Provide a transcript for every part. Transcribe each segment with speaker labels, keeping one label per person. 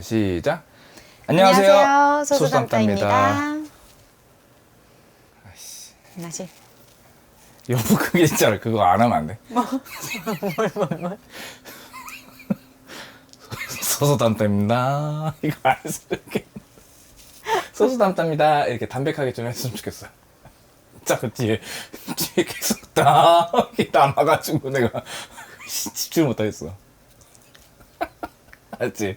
Speaker 1: 시작. 안녕하세요.
Speaker 2: 안녕하세요.
Speaker 1: 소수담담입니다.
Speaker 2: 다시.
Speaker 1: 여보 그게 있잖아. 그거 안 하면 안 돼.
Speaker 2: 뭘뭘
Speaker 1: 소수담담입니다. 이거 안 해서 이렇게. 소수담담입니다. 이렇게 담백하게 좀 했으면 좋겠어. 자꾸 뒤에 뒤에 계속 딱 이렇게 남아가지고 내가 집중을 못하겠어. 알지?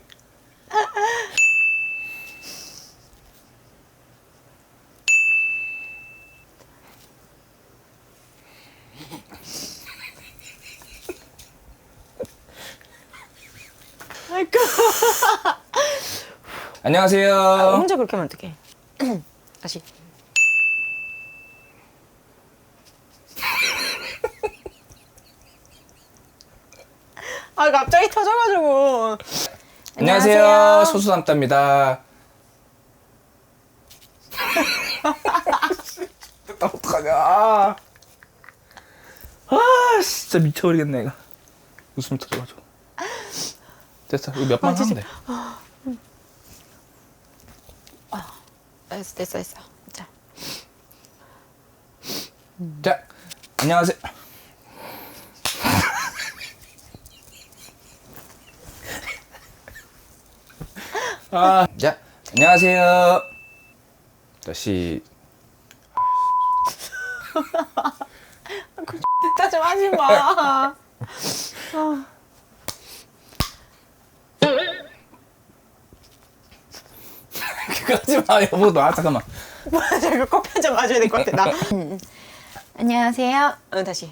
Speaker 2: 아이고.
Speaker 1: 안녕하세요.
Speaker 2: 아, 혼자 그렇게 하면 어떡해. 다시. 아 갑자기 터져가지고.
Speaker 1: 안녕하세요. 소수담담입니다. 나 어떡하냐. 아, 아, 진짜 미쳐버리겠네, 이거. 웃음 터져가지고. 됐어. 이거 몇번
Speaker 2: 아,
Speaker 1: 하면. 돼.
Speaker 2: 됐어 됐어 됐어. 자.
Speaker 1: 자, 안녕하세요. 아, 자, 안녕하세요. 다시
Speaker 2: 좀 하지 마.
Speaker 1: 그거 하지 마, 여보. 너 아, 잠깐만.
Speaker 2: 뭐야, 저 이거 커피 한 잔 마셔야 될 것 같아, 나. 안녕하세요. 어, 다시.